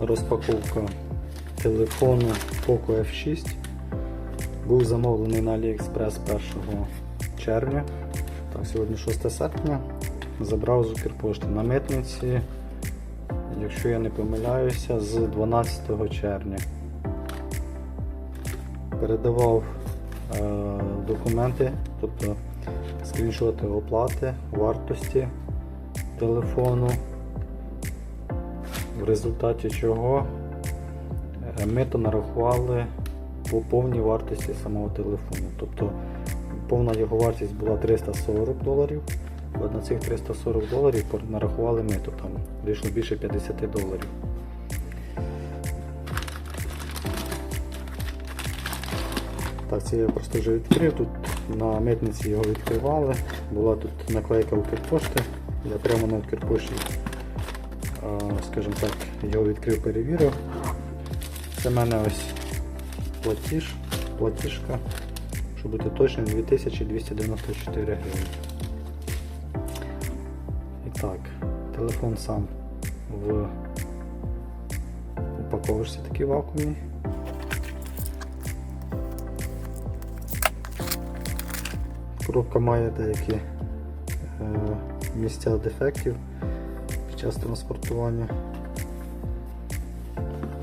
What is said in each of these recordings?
розпаковка телефону Poco F6. Був замовлений на AliExpress 1 червня. Так, сьогодні 6 серпня. Забрав з Укрпошти на митниці, якщо я не помиляюся, з 12 червня. Передавав е, документи, тобто скріншоти оплати, вартості телефону, в результаті чого е, мито нарахували по повній вартості самого телефону. Тобто повна його вартість була 340 доларів, на цих 340 доларів нарахували мито, там вийшло більше 50 доларів. Так, це я просто вже відкрив. Тут на митниці його відкривали. Була тут наклейка Укрпошти. Я прямо на Укрпошті, скажімо так, його відкрив, перевірив. Це в мене ось платіж, платіжка, щоб бути точним, 2294 гривень. І так, телефон сам в упаковочці такій вакуумі. Коробка має деякі е, місця дефектів час транспортування.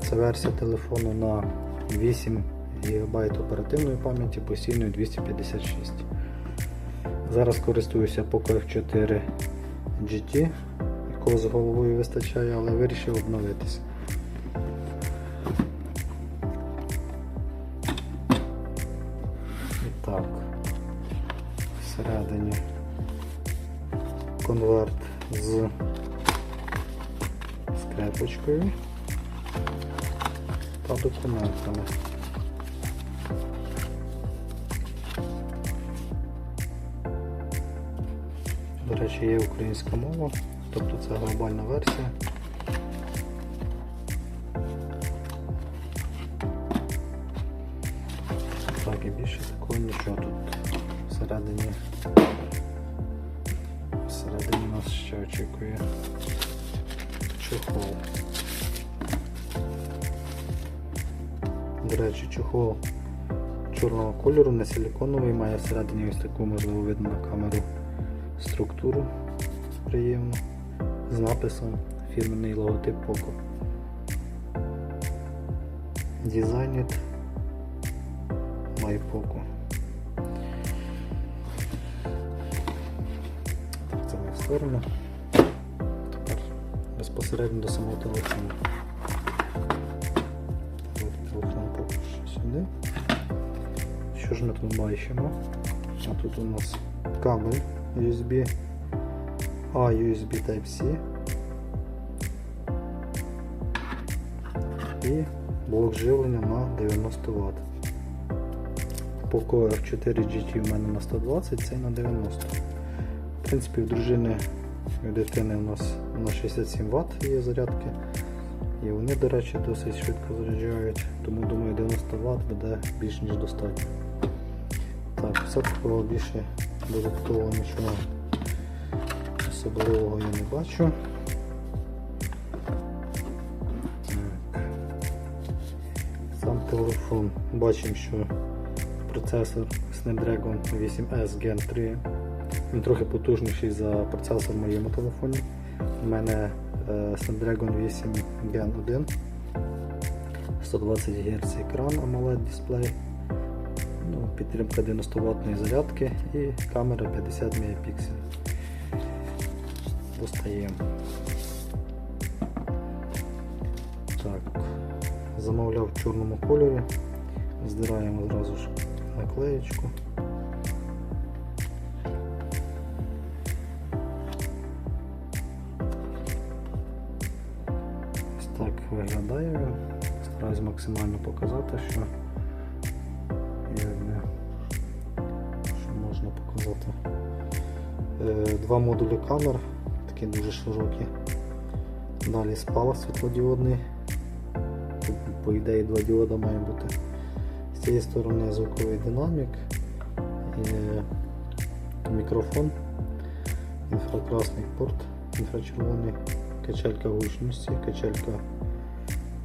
Це версія телефону на 8 ГБ оперативної пам'яті, постійної 256. Зараз користуюся Poco F4 GT, якого з головою вистачає, але вирішив обновитися. І так, всередині конверт з скрепочкою та документами. До речі, є українська мова, тобто це глобальна версія. Так, і більше такого нічого тут всередині. Всередині нас ще очікує чохол. До речі, чохол чорного кольору, не силіконовий, має всередині ось таку, можливо, видно на камеру структуру приємну з написом фірменний логотип Poco. Designed by Poco. Так, це ми в сторону. Безпосередньо до самого телефону. Телефон поки що сюди. Що ж ми тут бачимо? А тут у нас кабель USB, A USB Type-C і блок живлення на 90 Вт. Poco F4 GT у мене на 120, цей на 90. В принципі, в дружини у дитини у нас на 67 Вт є зарядки. І вони, до речі, досить швидко заряджають, тому думаю 90 Вт буде більш ніж достатньо. Так, все такого більше додаткового нічого особливого я не бачу. Сам телефон. Бачимо, що процесор Snapdragon 8S Gen 3. Він трохи потужніший за процесор в моєму телефоні. У мене е, Snapdragon 8 Gen 1. 120 Гц екран AMOLED дисплей. Ну, підтримка 90 ваттної зарядки і камера 50 мегапікселів. Достаємо. Так, замовляв в чорному кольорі. Здираємо одразу ж наклеєчку. Максимально показати, що якби, що можна показати. Е, Два модулі камер, такі дуже широкі. Далі спалах світлодіодний. По ідеї два діода має бути. З цієї сторони звуковий динамік, е, мікрофон, інфракрасний порт, інфрачервоний, качелька гучності, качелька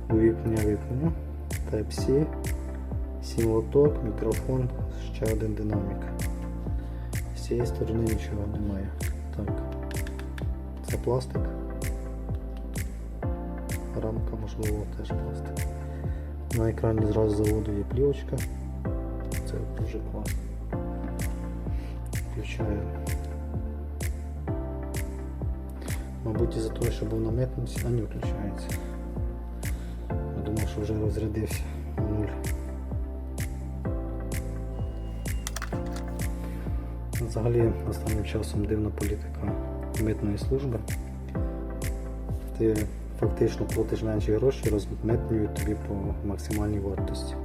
увімкнення вимкнення, Type-C, 7 лоток, мікрофон, ще один динамік. З цієї сторони нічого немає. Так. Це пластик. Рамка, можливо, теж пластик. На екрані зразу заводу є плівочка. Це дуже класно. Включаю. Мабуть, із-за того, що був на митниці, а не включається. Що вже розрядився в нуль. Взагалі останнім часом дивна політика митної служби. Ти фактично платиш менші гроші, розмитнюють тобі по максимальній вартості.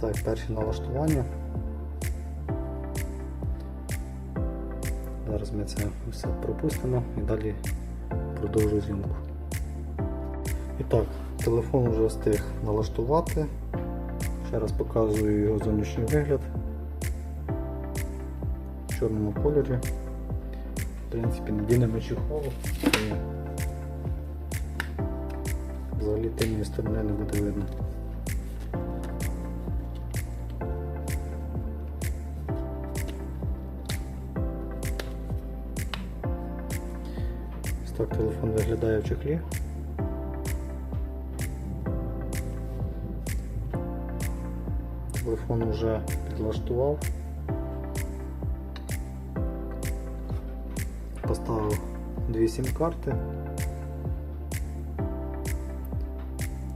Так, перші налаштування. Зараз ми це все пропустимо і далі продовжую зйомку. І так, телефон вже встиг налаштувати. Ще раз показую його зовнішній вигляд в чорному кольорі. В принципі, надійними чехол і взагалі тильної сторони не буде видно. Чехлі. Телефон вже підлаштував. Поставив дві сім-карти.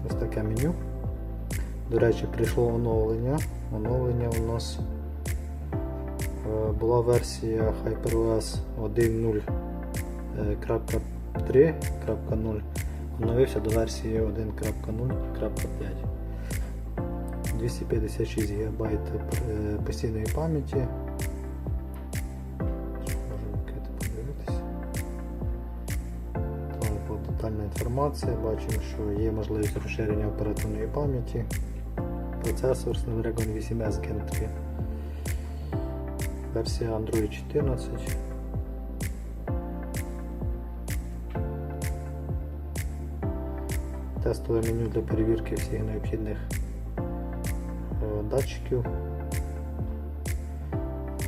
Ось таке меню. До речі, прийшло оновлення. Оновлення у нас е, була версія HyperOS 1.0.3.0. Оновився до версії 1.0.5. 256 ГБ постійної пам'яті. Детальна інформація. Бачимо, що є можливість розширення оперативної пам'яті. Процесор Snapdragon 8S Gen 3. Версія Android 14. Тестове меню для перевірки всіх необхідних е, датчиків.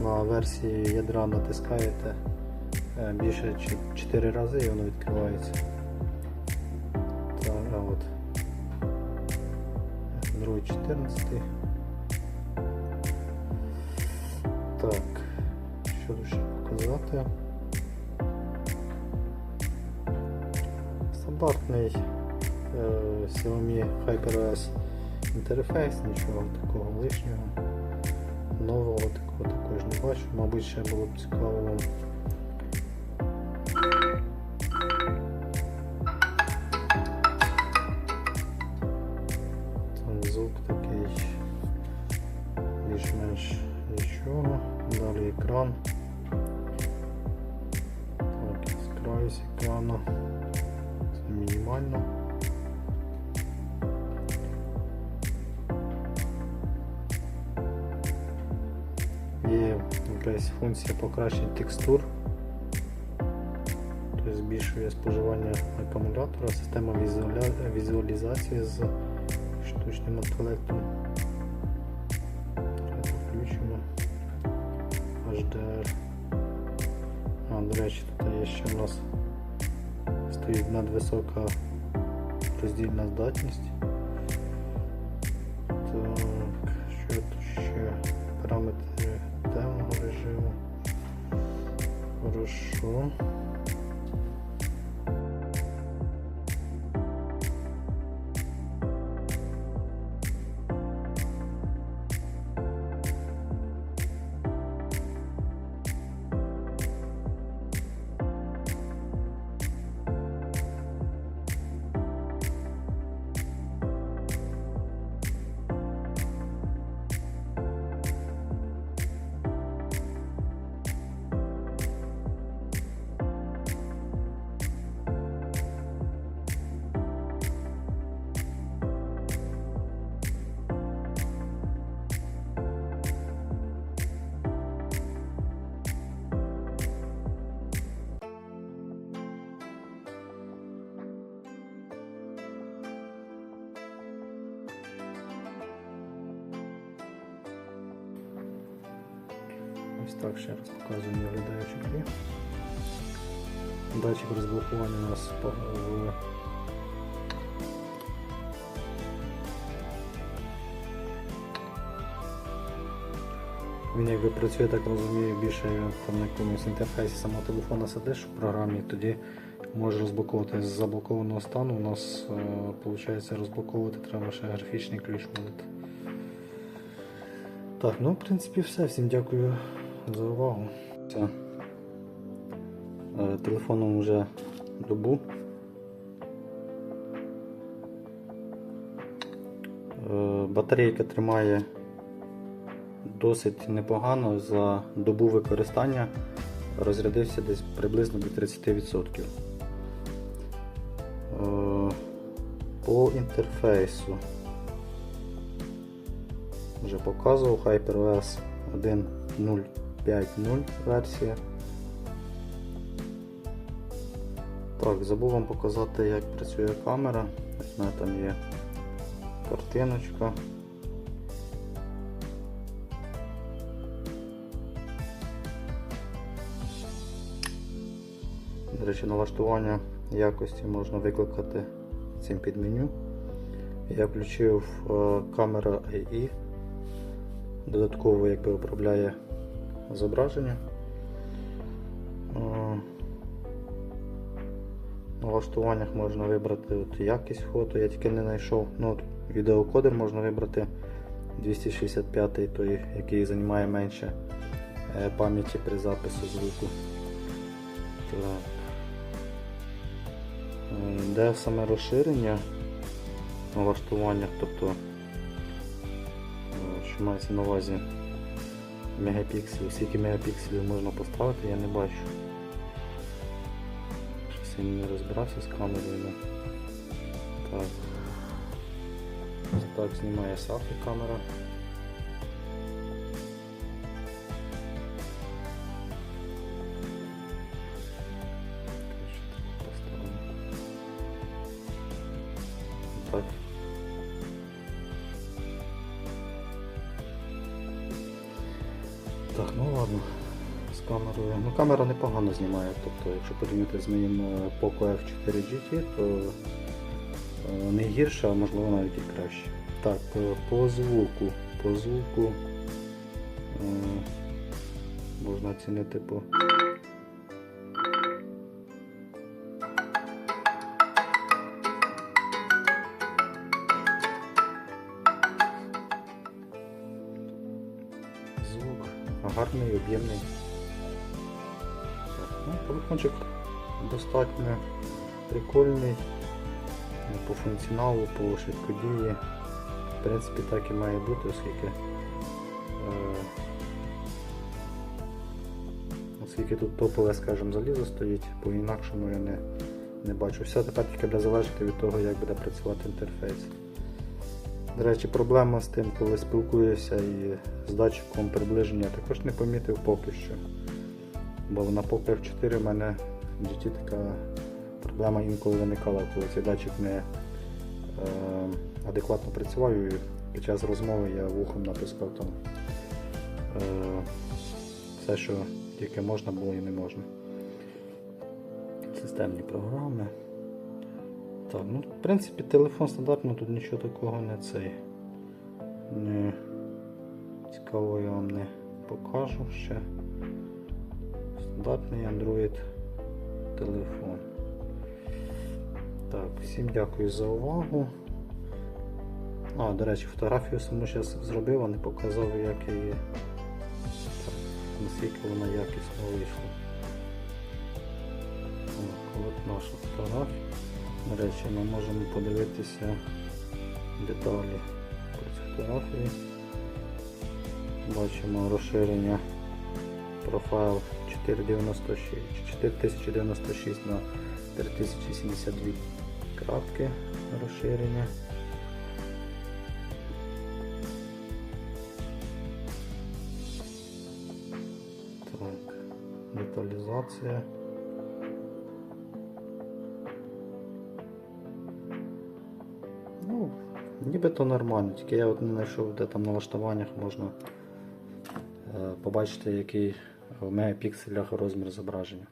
На версії ядра натискаєте е, більше 4 рази і воно відкривається. Так, а от Android 14. Так, що ще показати? Стандартний Xiaomi HyperOS інтерфейс, нічого такого лишнього. Нового такого також не бачу. Мабуть, ще було б цікаво якась функція покращення текстур. Тобто збільшує споживання акумулятора, система візуалізації з штучним інтелектом. Включимо HDR. А, до речі, тут є ще у нас стоїть надвисока роздільна здатність. Так, що тут ще? Параметри Хорошо. Так ще раз показую, не виглядає в. Датчик розблокування у нас в Він якби працює, так розумію, більше там на якомусь інтерфейсі самого телефона сидиш в програмі, тоді може розблоковувати з заблокованого стану. У нас виходить розблоковувати треба ще графічний ключ вводити. Так, ну в принципі все. Всім дякую за увагу. Все. Е, Телефоном вже добу. Е, Батарейка тримає досить непогано за добу використання розрядився десь приблизно до 30%. Е, По інтерфейсу вже показував HyperOS 1.0.5.0 версія. Так, забув вам показати, як працює камера. Ось мене там є картиночка. До речі, налаштування якості можна викликати цим підменю. Я включив е, камера AI, додатково якби управляє зображення. Е, В налаштуваннях можна вибрати от якість фото, я тільки не знайшов. Ну, от відеокодер можна вибрати 265, той, який займає менше е, пам'яті при запису звуку. Де саме розширення в налаштуваннях, тобто, е, що мається на увазі мегапікселів, скільки мегапікселів можна поставити, я не бачу. Щось я не розбирався з камерою. Так. Так знімає сафі камера. Камерою. Ну камера непогано знімає. Тобто, якщо порівняти з моїм Poco F4 GT, то е, не гірше, а можливо навіть і краще. Так, е, по звуку. По звуку е, можна оцінити по. Звук гарний, об'ємний. Телефончик достатньо прикольний е, по функціоналу, по швидкодії. В принципі, так і має бути, оскільки е, оскільки тут топове, скажімо, залізо стоїть, по інакшому я не, не бачу. Все тепер тільки буде залежати від того, як буде працювати інтерфейс. До речі, проблема з тим, коли спілкуюся і з датчиком приближення, також не помітив поки що. Бо на Poco F4 в мене в GT така проблема інколи виникала, коли цей датчик не е, адекватно працював і під час розмови я вухом натискав там е, все, що тільки можна було і не можна. Системні програми. Так, ну, в принципі, телефон стандартно, тут нічого такого не цей. Не цікавого я вам не покажу ще. Стандартний Android телефон. Так, всім дякую за увагу. А, до речі, фотографію саму зараз зробив, а не показав, як я її. Наскільки вона якісно вийшла. Так, от наша фотографія. До речі, ми можемо подивитися деталі по цій фотографії. Бачимо розширення профайл 496, 4096 на 3072 крапки розширення. Так, деталізація. Ну, нібито нормально, тільки я от не знайшов, де там в налаштуваннях можна побачите, який в мегапікселях розмір зображення.